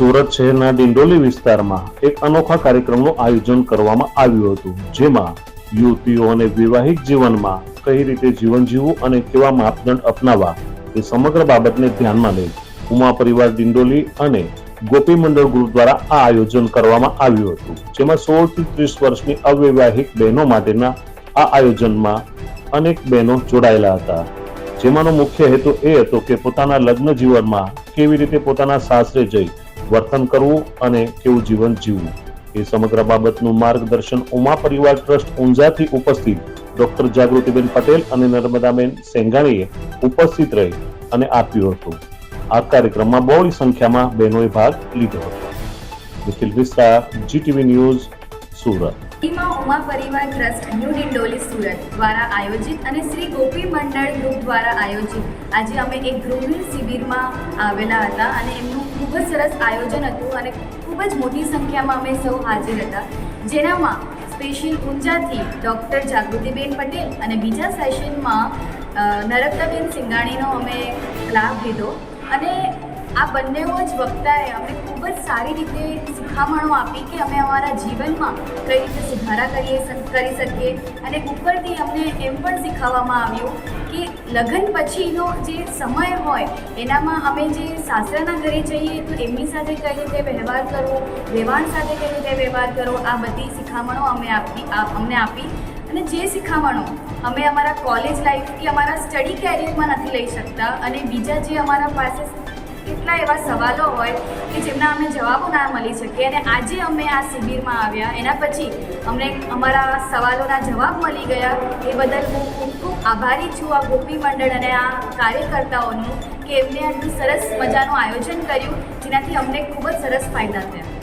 સુરત શહેરના ડિંડોલી વિસ્તારમાં એક અનોખા કાર્યક્રમનું આયોજન કરવામાં આવ્યું હતું, જેમાં યુવતીઓને વૈવાહિક જીવનમાં કઈ રીતે જીવન જીવવું અને કેવા માપદંડ અપનાવવા એ સમગ્ર બાબતને ધ્યાનમાં લઈ ઉમા પરિવાર ડિંડોલી અને ગોપી મંડળ ગ્રુપ દ્વારા આ આયોજન કરવામાં આવ્યું હતું, જેમાં સોળથી ત્રીસ વર્ષની અવૈવાહિક બહેનો માટેના આ આયોજનમાં અનેક બહેનો જોડાયેલા હતા. જેમાંનો મુખ્ય હેતુ એ હતો કે પોતાના લગ્ન જીવનમાં કેવી રીતે પોતાના સાસરે જઈ વર્તન કરવું અને કેવું જીવન જીવવું. એ સમગ્ર બાબતનું માર્ગદર્શન ઉમા પરિવાર ટ્રસ્ટ ઊંઝાથી ઉપસ્થિત ડોક્ટર જાગૃતિબેન પટેલ અને નર્મદાબેન સેંગાણીએ ઉપસ્થિત રહી અને આપ્યું હતું. આ કાર્યક્રમમાં બહોળી સંખ્યામાં બહેનોએ ભાગ લીધો હતો. નિખિલ વિસ્તાર જીટીવી ન્યૂઝ, સુરત. માં ઉમા પરિવાર ટ્રસ્ટ ન્યૂ ડિંડોલી સુરત દ્વારા આયોજિત અને શ્રી ગોપી મંડળ ગ્રુપ દ્વારા આયોજિત. આજે અમે એક ગૃહિણી શિબિરમાં આવેલા હતા અને એમનું ખૂબ જ સરસ આયોજન હતું અને ખૂબ જ મોટી સંખ્યામાં અમે સૌ હાજર હતા. જેનામાં સ્પેશિયલ ઊંઝાથી ડૉક્ટર જાગૃતિબેન પટેલ અને બીજા સેશનમાં નરકતાબેન સિંગાણીનો અમે લાભ લીધો. અને આ બંનેઓ જ વક્તાએ અમને ખૂબ જ સારી રીતે શિખામણો આપી કે અમે અમારા જીવનમાં કઈ રીતે સુધારા કરીએ કરી શકીએ. અને ઉપરથી અમને એમ પણ શીખવવામાં આવ્યું કે લગ્ન પછીનો જે સમય હોય, એનામાં અમે જે સાસરાના ઘરે જઈએ તો એમની સાથે કઈ રીતે વ્યવહાર કરવો વેવાણ સાથે કઈ રીતે વ્યવહાર કરવો, આ બધી શિખામણો અમે આપી અમને આપી. અને જે શિખામણો અમે અમારા કોલેજ લાઈફ કે અમારા સ્ટડી કેરિયરમાં નથી લઈ શકતા અને બીજા જે અમારા પાસે કેટલા એવા સવાલો હોય કે જેમના અમને જવાબો ના મળી શકે અને આજે અમે આ શિબિરમાં આવ્યા, એના પછી અમને અમારા સવાલોના જવાબ મળી ગયા. એ બદલ હું ખૂબ ખૂબ આભારી છું આ ગોપી મંડળ અને આ કાર્યકર્તાઓનું કે એમને આટલું સરસ મજાનું આયોજન કર્યું, જેનાથી અમને ખૂબ જ સરસ ફાયદા થયા.